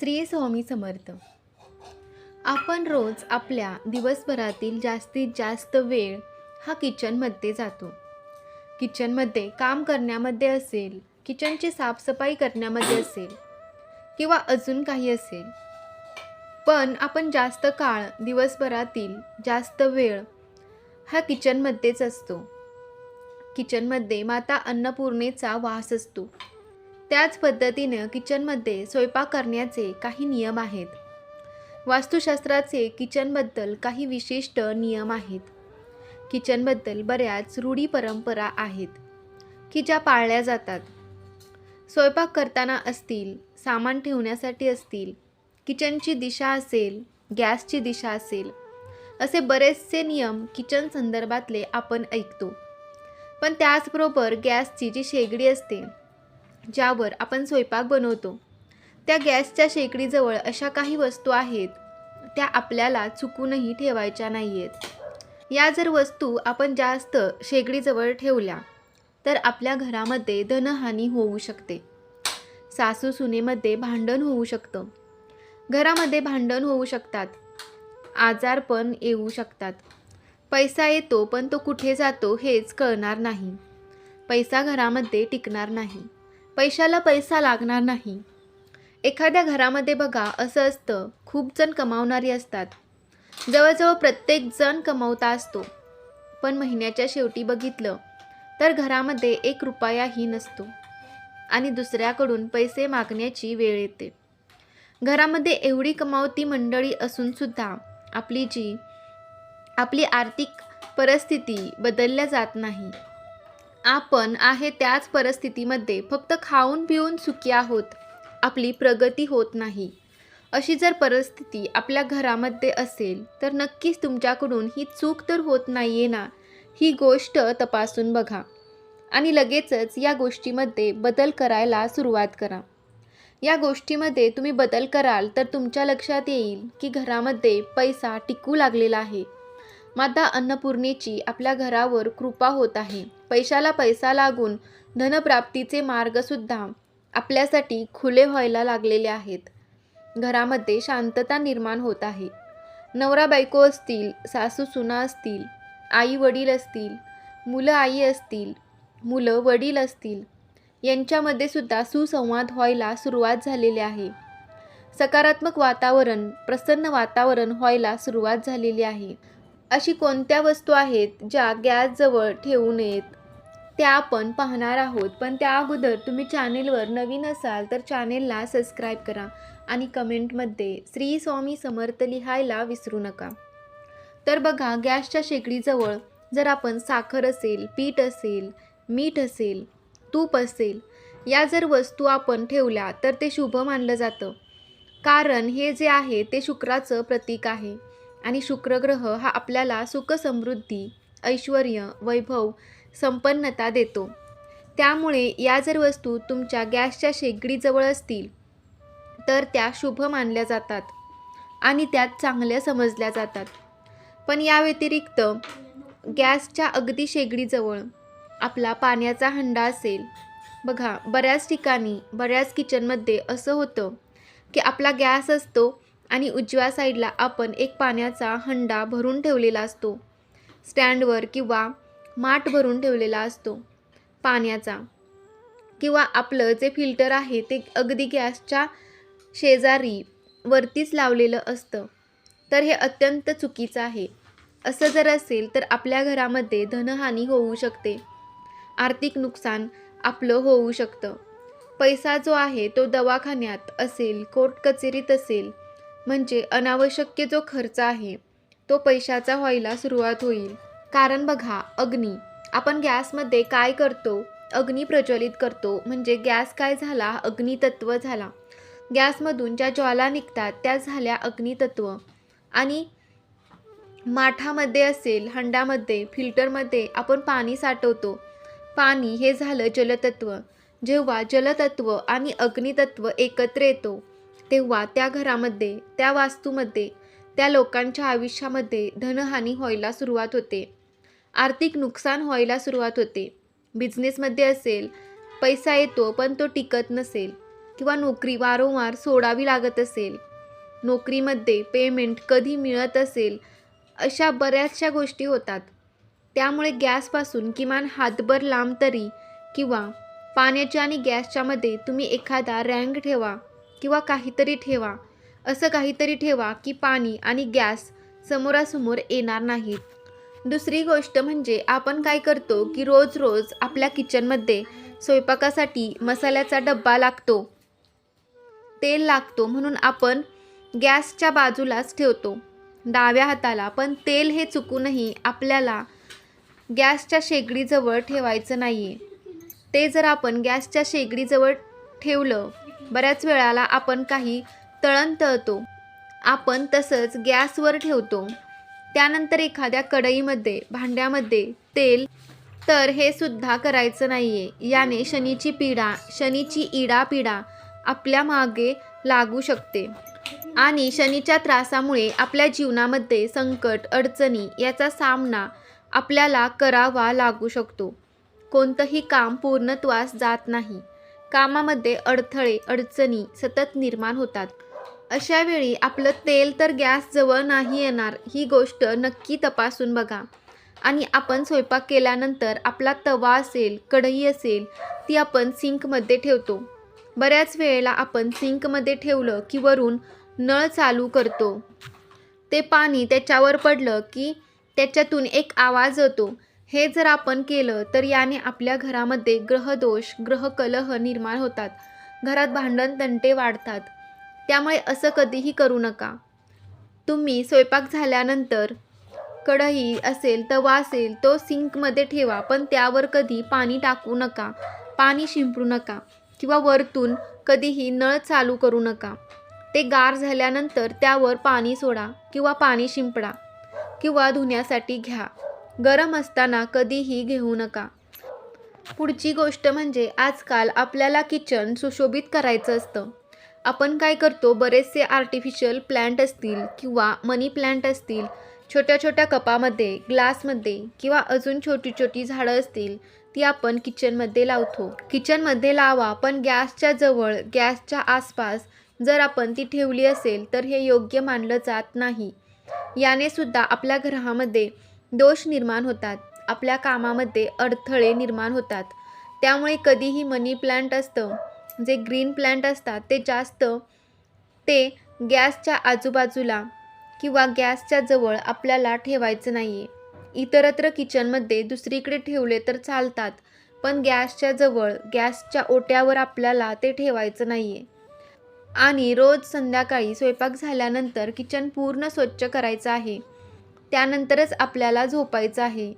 श्री स्वामी समर्थ. आपण रोज आपल्या दिवसभरातील जास्तीत जास्त वेळ हा किचनमध्ये जातो. किचनमध्ये काम करण्यामध्ये असेल किचनची साफसफाई करण्यामध्ये असेल किंवा अजून काही असेल. पण आपण जास्त काळ दिवसभरातील जास्त वेळ हा किचनमध्येच असतो. किचनमध्ये माता अन्नपूर्णेचा वास असतो. त्याच पद्धतीनं किचनमध्ये स्वयंपाक करण्याचे काही नियम आहेत. वास्तुशास्त्राचे किचनबद्दल काही विशिष्ट नियम आहेत. किचनबद्दल बऱ्याच रूढी परंपरा आहेत की ज्या पाळल्या जातात. स्वयंपाक करताना असतील सामान ठेवण्यासाठी असतील किचनची दिशा असेल गॅसची दिशा असेल असे बरेचसे नियम किचन संदर्भातले आपण ऐकतो. पण त्याचबरोबर गॅसची जी शेगडी असते ज्यावर आपण स्वयंपाक बनवतो. त्या गॅसच्या शेकडीजवळ अशा काही वस्तू आहेत त्या आपल्याला चुकूनही ठेवायच्या नाही आहेत या जर वस्तू आपण जास्त शेगडीजवळ ठेवल्या तर आपल्या घरामध्ये धनहानी होऊ शकते. सासू सुनेमध्ये भांडण होऊ शकतं. घरामध्ये भांडण होऊ शकतात. आजारपण येऊ शकतात. पैसा येतो पण तो कुठे जातो हेच कळणार नाही. पैसा घरामध्ये टिकणार नाही. पैशाला पैसा लागणार नाही. एखाद्या घरामध्ये बघा असं असतं खूप जण कमावणारी असतात. जवळजवळ प्रत्येक जण कमवता असतो. पण महिन्याच्या शेवटी बघितलं तर घरामध्ये एक रुपयाही नसतो. आणि दुसऱ्याकडून पैसे मागण्याची वेळ येते. घरामध्ये एवढी कमावती मंडळी असूनसुद्धा आपली जी आपली आर्थिक परिस्थिती बदलल्या जात नाही. आपण आहे त्याच परिस्थितीमध्ये फक्त खाऊन पिऊन सुखी आहोत. आपली प्रगती होत नाही. अशी जर परिस्थिती आपल्या घरामध्ये असेल तर नक्कीच तुमच्याकडून ही चूक तर होत नाही आहे ना? ही गोष्ट तपासून बघा. आणि लगेचच या गोष्टीमध्ये बदल करायला सुरुवात करा. या गोष्टीमध्ये तुम्ही बदल कराल तर तुमच्या लक्षात येईल की घरामध्ये पैसा टिकू लागलेला आहे. माता अन्नपूर्णेची आपल्या घरावर कृपा होत आहे. पैशाला पैसा लागून धनप्राप्तीचे मार्गसुद्धा आपल्यासाठी खुले व्हायला लागलेले आहेत. घरामध्ये शांतता निर्माण होत आहे. नवरा बायको असतील सासू सुना असतील आई वडील असतील मुलं आई असतील मुलं वडील असतील यांच्यामध्ये सुद्धा सुसंवाद व्हायला सुरुवात झालेली आहे. सकारात्मक वातावरण प्रसन्न वातावरण व्हायला सुरुवात झालेली आहे. अशी कोणत्या वस्तू आहेत ज्या गॅसजवळ ठेवू नयेत? त्या आपण पाहणार आहोत. पण त्या अगोदर तुम्ही चॅनेलवर नवीन असाल तर चॅनेलला सबस्क्राईब करा आणि कमेंटमध्ये श्री स्वामी समर्थ लिहायला विसरू नका. तर बघा गॅसच्या शेगडीजवळ जर आपण साखर असेल पीठ असेल मीठ असेल तूप असेल या जर वस्तू आपण ठेवल्या तर ते शुभ मानलं जातं. कारण हे जे आहे ते शुक्राचं प्रतीक आहे आणि शुक्रग्रह हा आपल्याला सुख समृद्धी ऐश्वर वैभव संपन्नता देतो. त्यामुळे या जर वस्तू तुमच्या गॅसच्या शेगडीजवळ असतील तर त्या शुभ मानल्या जातात आणि त्यात चांगल्या समजल्या जातात. पण या व्यतिरिक्त गॅसच्या अगदी शेगडीजवळ आपला पाण्याचा हंडा असेल. बघा बऱ्याच ठिकाणी बऱ्याच किचनमध्ये असं होतं की आपला गॅस असतो आणि उजव्या साईडला आपण एक पाण्याचा हंडा भरून ठेवलेला असतो. स्टँडवर किंवा माठ भरून ठेवलेला असतो. पाण्याचा. किंवा आपलं जे फिल्टर आहे ते अगदी गॅसच्या शेजारी वरतीच लावलेलं असतं. तर हे अत्यंत चुकीचं आहे. असं जर असेल तर आपल्या घरामध्ये धनहानी होऊ शकते. आर्थिक नुकसान आपलं होऊ शकतं. पैसा जो आहे तो दवाखान्यात असेल कोर्ट कचेरीत असेल म्हणजे अनावश्यक जो खर्च आहे तो पैशाचा व्हायला सुरुवात होईल. कारण बघा अग्नी. आपण गॅसमध्ये काय करतो? अग्नी प्रज्वलित करतो. म्हणजे गॅस काय झाला? अग्नितत्व झाला. गॅसमधून ज्या ज्वाला निघतात त्या झाल्या अग्नितत्व. आणि माठामध्ये असेल हंडामध्ये फिल्टरमध्ये आपण पाणी साठवतो. पाणी हे झालं जलतत्व. जेव्हा जलतत्व आणि अग्नितत्व एकत्र येतो तेव्हा त्या घरामध्ये त्या वास्तूमध्ये त्या लोकांच्या आयुष्यामध्ये धनहानी व्हायला सुरुवात होते. आर्थिक नुकसान व्हायला सुरुवात होते. बिझनेसमध्ये असेल पैसा येतो पण तो टिकत नसेल किंवा नोकरी वारंवार सोडावी लागत असेल नोकरीमध्ये पेमेंट कधी मिळत असेल अशा बऱ्याचशा गोष्टी होतात. त्यामुळे गॅसपासून किमान हातभर लांब तरी किंवा पाण्याच्या आणि गॅसच्यामध्ये तुम्ही एखादा रँग ठेवा किंवा काहीतरी ठेवा. असं काहीतरी ठेवा की पाणी आणि गॅस समोरासमोर येणार नाहीत. दुसरी गोष्ट म्हणजे आपण काय करतो की रोज रोज आपल्या किचनमध्ये स्वयंपाकासाठी मसाल्याचा डब्बा लागतो. तेल लागतो म्हणून आपण गॅसच्या बाजूलाच ठेवतो. डाव्या हाताला पण तेल हे चुकूनही आपल्याला गॅसच्या शेगडीजवळ ठेवायचं नाही आहे ते जर आपण गॅसच्या शेगडीजवळ ठेवलं बऱ्याच वेळाला आपण काही तळण तळतो आपण तसंच गॅसवर ठेवतो. त्यानंतर एखाद्या कढईमध्ये भांड्यामध्ये तेल तर हे सुद्धा करायचं नाही आहे याने शनीची पीडा शनीची इडापिडा आपल्या मागे लागू शकते. आणि शनीच्या त्रासामुळे आपल्या जीवनामध्ये संकट अडचणी याचा सामना आपल्याला करावा लागू शकतो. कोणतंही काम पूर्णत्वास जात नाही. कामामध्ये अडथळे अडचणी सतत निर्माण होतात. अशा वेळी आपलं तेल तर गॅसजवळ नाही येणार ही गोष्ट नक्की तपासून बघा. आणि आपण स्वयंपाक केल्यानंतर आपला तवा असेल कढई असेल ती आपण सिंकमध्ये ठेवतो. बऱ्याच वेळेला आपण सिंकमध्ये ठेवलं की वरून नळ चालू करतो. ते पाणी त्याच्यावर पडलं की त्याच्यातून एक आवाज येतो. हे जर आपण केलं तर याने आपल्या घरामध्ये ग्रहदोष ग्रहकलह निर्माण होतात. घरात भांडण तंटे वाढतात. त्यामुळे असं कधीही करू नका. तुम्ही स्वयंपाक झाल्यानंतर कढई असेल तवा असेल तो सिंकमध्ये ठेवा पण त्यावर कधी पाणी टाकू नका. पाणी शिंपडू नका किंवा वरतून कधीही नळ चालू करू नका. ते गार झाल्यानंतर त्यावर पाणी सोडा किंवा पाणी शिंपडा किंवा धुण्यासाठी घ्या. गरम असताना कधीही घेऊ नका. पुढची गोष्ट म्हणजे आजकाल आपल्याला किचन सुशोभित करायचं असतं. आपण काय करतो बरेचसे आर्टिफिशियल प्लॅन्ट असतील किंवा मनी प्लॅन्ट असतील छोट्या छोट्या कपामध्ये ग्लासमध्ये किंवा अजून छोटी छोटी झाडं असतील ती आपण किचनमध्ये लावतो. किचनमध्ये लावा पण गॅसच्या जवळ गॅसच्या आसपास जर आपण ती ठेवली असेल तर हे योग्य मानलं जात नाही. याने सुद्धा आपल्या घरामध्ये दोष निर्माण होतात. आपल्या कामामध्ये अडथळे निर्माण होतात. त्यामुळे कधीही मनी प्लॅन्ट असतं जे ग्रीन प्लॅन्ट असतात ते जास्त ते गॅसच्या आजूबाजूला किंवा गॅसच्या जवळ आपल्याला ठेवायचं नाही आहे इतरत्र किचनमध्ये दुसरीकडे ठेवले तर चालतात पण गॅसच्या जवळ गॅसच्या ओट्यावर आपल्याला ते ठेवायचं नाही आहे आणि रोज संध्याकाळी स्वयंपाक झाल्यानंतर किचन पूर्ण स्वच्छ करायचं आहे. त्यानंतरच आपल्याला झोपायचं आहे.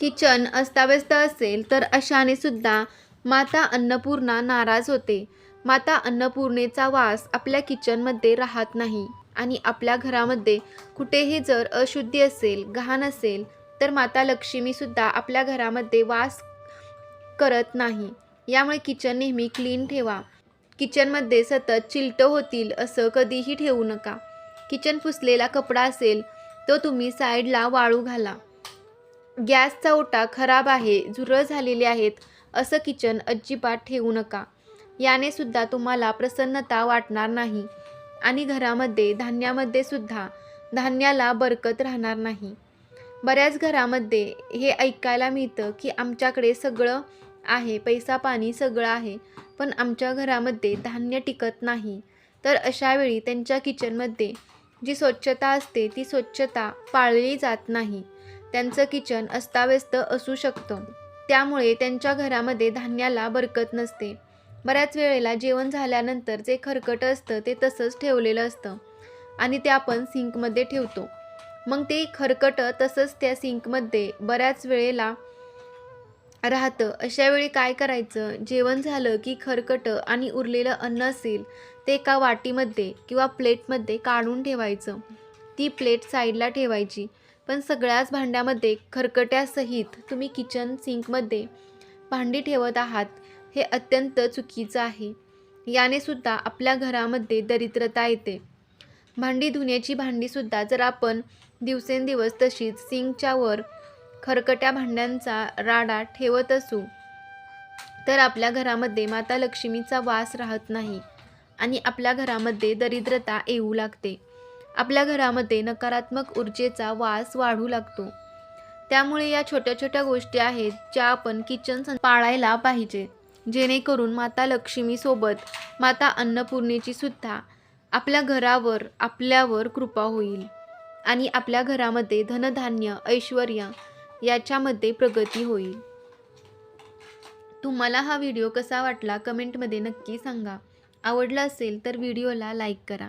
किचन अस्ताव्यस्त असेल तर अशाने सुद्धा माता अन्नपूर्णा नाराज होते. माता अन्नपूर्णेचा वास आपल्या किचनमध्ये राहत नाही आणि आपल्या घरामध्ये कुठेही जर अशुद्धी असेल घाण असेल तर माता लक्ष्मीसुद्धा आपल्या घरामध्ये वास करत नाही. यामुळे किचन नेहमी क्लीन ठेवा. किचनमध्ये सतत चिलटं होतील असं कधीही ठेवू नका. किचन पुसलेला कपडा असेल तो तुम्ही साईडला वाळू घाला. गॅसचा ओटा खराब आहे झुरळ झालेले आहेत. असं किचन अजिबात ठेवू नका. याने सुद्धा तुम्हाला प्रसन्नता वाटणार नाही आणि घरामध्ये धान्यामध्ये सुद्धा धान्याला बरकत राहणार नाही. बऱ्याच घरामध्ये हे ऐकायला मिळतं की आमच्याकडे सगळं आहे पैसा पाणी सगळं आहे पण आमच्या घरामध्ये धान्य टिकत नाही. तर अशावेळी त्यांच्या किचनमध्ये जी स्वच्छता असते ती स्वच्छता पाळली जात नाही. त्यांचं किचन अस्ताव्यस्त असू शकतं. त्यामुळे त्यांच्या घरामध्ये धान्याला बरकत नसते. बऱ्याच वेळेला जेवण झाल्यानंतर जे खरकट असतं ते तसंच ठेवलेलं असतं आणि ते आपण सिंकमध्ये ठेवतो. मग ते खरकटं तसंच त्या सिंकमध्ये बऱ्याच वेळेला राहतं. अशा वेळी काय करायचं? जेवण झालं की खरकटं आणि उरलेलं अन्न असेल ते एका वाटीमध्ये किंवा प्लेटमध्ये काढून ठेवायचं. ती प्लेट साईडला ठेवायची. पण सगळ्याच भांड्यामध्ये खरकट्यासहित तुम्ही किचन सिंकमध्ये भांडी ठेवत आहात हे अत्यंत चुकीचं आहे. याने सुद्धा आपल्या घरामध्ये दरिद्रता येते. भांडी धुण्याची भांडीसुद्धा जर आपण दिवसेंदिवस तशीच सिंकच्या वर खरकट्या भांड्यांचा राडा ठेवत असू तर आपल्या घरामध्ये माता लक्ष्मीचा वास राहत नाही आणि आपल्या घरामध्ये दरिद्रता येऊ लागते. आपल्या घरामध्ये नकारात्मक ऊर्जेचा वास वाढू लागतो. त्यामुळे या छोट्या छोट्या गोष्टी आहेत ज्या आपण किचन पाळायला पाहिजे. जेणेकरून माता लक्ष्मीसोबत माता अन्नपूर्णेची सुद्धा आपल्या घरावर आपल्यावर कृपा होईल. आणि आपल्या घरामध्ये धनधान्य ऐश्वर याच्यामध्ये प्रगती होईल. तुम्हाला हा व्हिडिओ कसा वाटला कमेंटमध्ये नक्की सांगा. आवडला असेल तर व्हिडिओला लाईक करा.